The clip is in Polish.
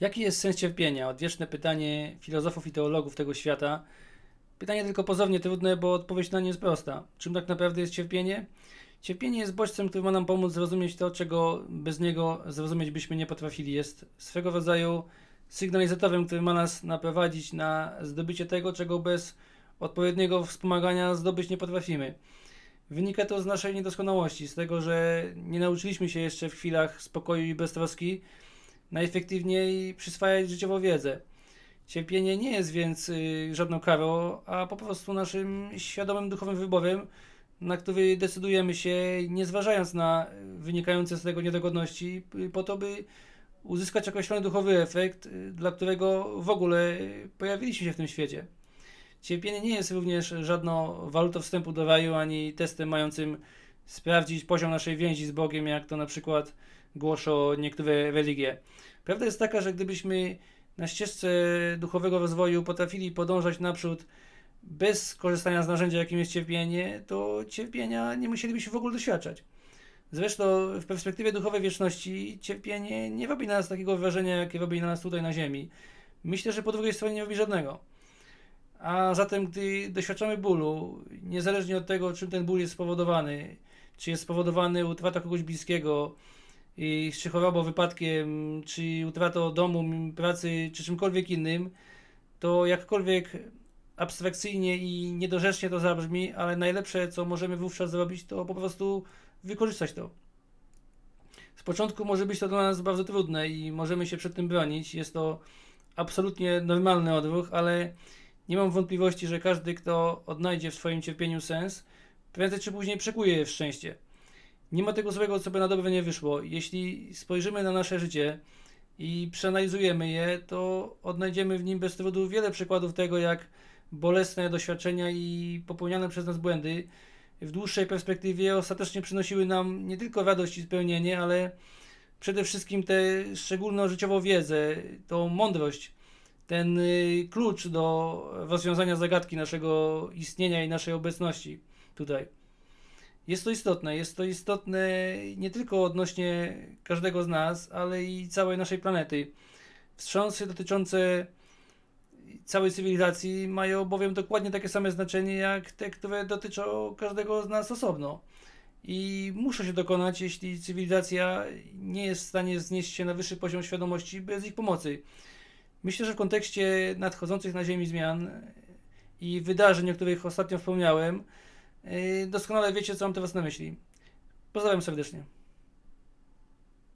Jaki jest sens cierpienia? Odwieczne pytanie filozofów i teologów tego świata. Pytanie tylko pozornie trudne, bo odpowiedź na nie jest prosta. Czym tak naprawdę jest cierpienie? Cierpienie jest bodźcem, który ma nam pomóc zrozumieć to, czego bez niego zrozumieć byśmy nie potrafili. Jest swego rodzaju sygnalizatorem, który ma nas naprowadzić na zdobycie tego, czego bez odpowiedniego wspomagania zdobyć nie potrafimy. Wynika to z naszej niedoskonałości, z tego, że nie nauczyliśmy się jeszcze w chwilach spokoju i beztroski najefektywniej przyswajać życiową wiedzę. Cierpienie nie jest więc y, żadną karą, a po prostu naszym świadomym duchowym wyborem, na który decydujemy się, nie zważając na wynikające z tego niedogodności, y, po to, by uzyskać określony duchowy efekt, y, dla którego w ogóle pojawiliśmy się w tym świecie. Cierpienie nie jest również żadną walutą wstępu do raju, ani testem mającym sprawdzić poziom naszej więzi z Bogiem, jak to na przykład głoszą niektóre religie. Prawda jest taka, że gdybyśmy na ścieżce duchowego rozwoju potrafili podążać naprzód bez korzystania z narzędzia, jakim jest cierpienie, to cierpienia nie musielibyśmy w ogóle doświadczać. Zresztą w perspektywie duchowej wieczności cierpienie nie robi na nas takiego wrażenia, jakie robi na nas tutaj na ziemi. Myślę, że po drugiej stronie nie robi żadnego. A zatem, gdy doświadczamy bólu, niezależnie od tego, czym ten ból jest spowodowany, czy jest spowodowany utratą kogoś bliskiego, i czy chorobą, wypadkiem, czy utratą domu, pracy, czy czymkolwiek innym, to jakkolwiek abstrakcyjnie i niedorzecznie to zabrzmi, ale najlepsze, co możemy wówczas zrobić, to po prostu wykorzystać to. Z początku może być to dla nas bardzo trudne i możemy się przed tym bronić. Jest to absolutnie normalny odruch, ale nie mam wątpliwości, że każdy, kto odnajdzie w swoim cierpieniu sens, prędzej czy później przekuje je w szczęście. Nie ma tego złego, co by na dobre nie wyszło. Jeśli spojrzymy na nasze życie i przeanalizujemy je, to odnajdziemy w nim bez trudu wiele przykładów tego, jak bolesne doświadczenia i popełniane przez nas błędy w dłuższej perspektywie ostatecznie przynosiły nam nie tylko radość i spełnienie, ale przede wszystkim tę szczególną życiową wiedzę, tą mądrość, ten y, klucz do rozwiązania zagadki naszego istnienia i naszej obecności tutaj. Jest to istotne. Jest to istotne nie tylko odnośnie każdego z nas, ale i całej naszej planety. Wstrząsy dotyczące całej cywilizacji mają bowiem dokładnie takie same znaczenie jak te, które dotyczą każdego z nas osobno. I muszą się dokonać, jeśli cywilizacja nie jest w stanie znieść się na wyższy poziom świadomości bez ich pomocy. Myślę, że w kontekście nadchodzących na Ziemi zmian i wydarzeń, o których ostatnio wspomniałem, doskonale wiecie, co mam teraz na myśli. Pozdrawiam serdecznie.